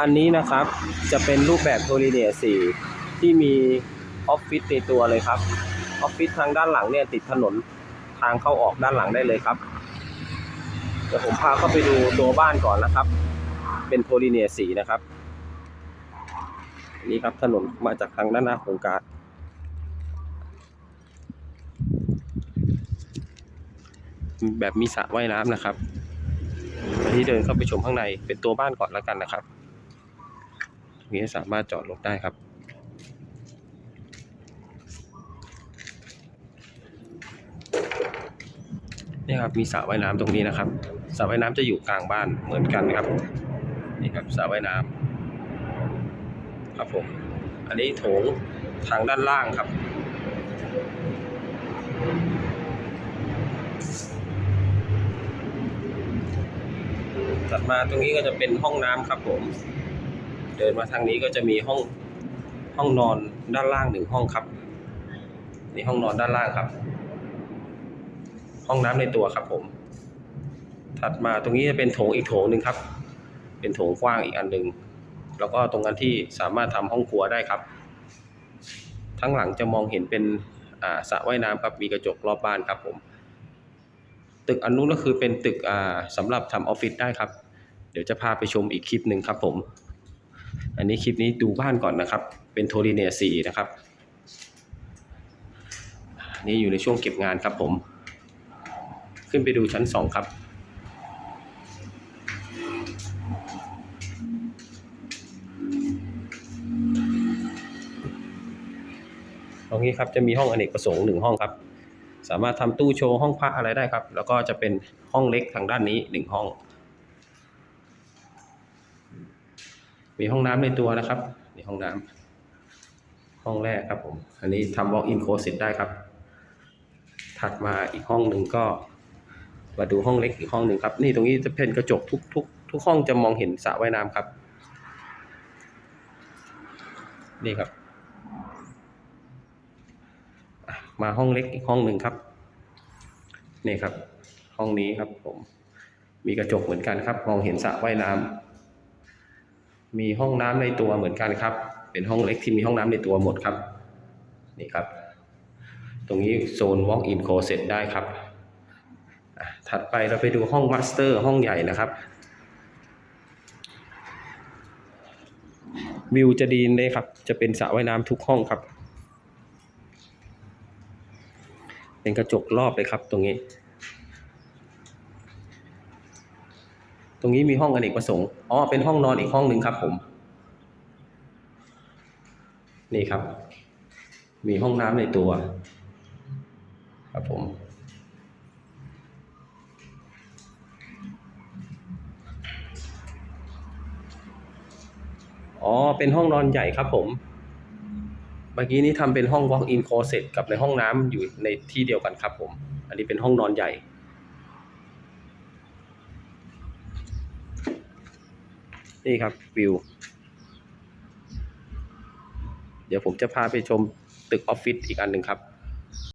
อันนี้นะครับจะเป็นรูปแบบโทลิเนียสี่ที่มีออฟฟิศในตัวเลยครับออฟฟิศทางด้านหลังเนี่ยติดถนนทางเข้าออกด้านหลังได้เลยครับเดี๋ยวผมพาเข้าไปดูตัวบ้านก่อนนะครับ เป็นโทลิเนียสีนะครับ นี่ครับถนนมาจากทางด้านหน้าโครงการ แบบมีสระว่ายน้ำนะครับอันนี้เดินเข้าไปชมข้างในเป็นตัวบ้านก่อนแล้วกันนะครับ นี้สามารถจอดรถได้ครับ นี่ครับมีสระว่ายน้ำตรงนี้นะครับสระว่ายน้ำจะอยู่กลางบ้านเหมือนกันครับนี่ครับสระว่ายน้ำครับผม อันนี้โถงทางด้านล่างครับถัดมาตรงนี้ก็จะเป็นห้องน้ำครับผม เดินมาทางนี้ก็จะมีห้องห้องนอนด้านล่างหนึ่งห้องครับ นี่ห้องนอนด้านล่างครับ ห้องน้ำในตัวครับผม ถัดมาตรงนี้จะเป็นโถงอีกโถงหนึ่งครับ เป็นโถงกว้างอีกอันหนึ่งแล้วก็ตรงนั้นที่สามารถทำห้องครัวได้ครับ ทั้งหลังจะมองเห็นเป็นสระว่ายน้ำครับมีกระจกรอบบ้านครับผมตึกอันนู้นก็คือเป็นตึกอ่าสำหรับทำออฟฟิศได้ครับ เดี๋ยวจะพาไปชมอีกคลิปหนึ่งครับผม อันนี้คลิปนี้ดูบ้านก่อนนะครับ เป็นโทลิเนียสีนะครับนนี่อยู่ในช่วงเก็บงานครับผม ขึ้นไปดูชั้นสองครับ ตรงนี้ครับจะมีห้องอเนกประสงค์หนึ่งห้องครับ สามารถทำตู้โชว์ห้องพักอะไรได้ครับ แล้วก็จะเป็นห้องเล็กทางด้านนี้หนึ่งห้อง มีห้องน้ำในตัวนะครับนี่ห้องน้ำห้องแรกครับผม อันนี้ทำ walk in closet ได้ครับ ถัดมาอีกห้องหนึ่งก็มาดูห้องเล็กอีกห้องหนึ่งครับ นี่ตรงนี้จะเป็นกระจกทุกทุกทุกห้องจะมองเห็นสระว่ายน้ำครับ นี่ครับ มาห้องเล็กอีกห้องหนึ่งครับ นี่ครับ ห้องนี้ครับผม มีกระจกเหมือนกันครับ มองเห็นสระว่ายน้ำ มีห้องน้ำในตัวเหมือนกันครับ เป็นห้องเล็กที่มีห้องน้ำในตัวหมดครับ นี่ครับ ตรงนี้โซน walk in closet ได้ครับ ถัดไปเราไปดูห้องมาสเตอร์ห้องใหญ่นะครับ วิวจะดีเลยครับ จะเป็นสระว่ายน้ำทุกห้องครับ เป็นกระจกรอบเลยครับตรงนี้ รงนี้มีห้องอเนกประสงค์ อ๋อ เป็นห้องนอนอีกห้องหนึ่งครับผม นี่ครับ มีห้องน้ำในตัว ครับผม อ๋อ เป็นห้องนอนใหญ่ครับผม เมื่อกี้นี้ทำเป็นห้อง walk in closet กับในห้องน้ำอยู่ในที่เดียวกันครับผม อันนี้เป็นห้องนอนใหญ่ นี่ครับวิว เดี๋ยวผมจะพาไปชมตึกออฟฟิศอีกอันหนึ่งครับ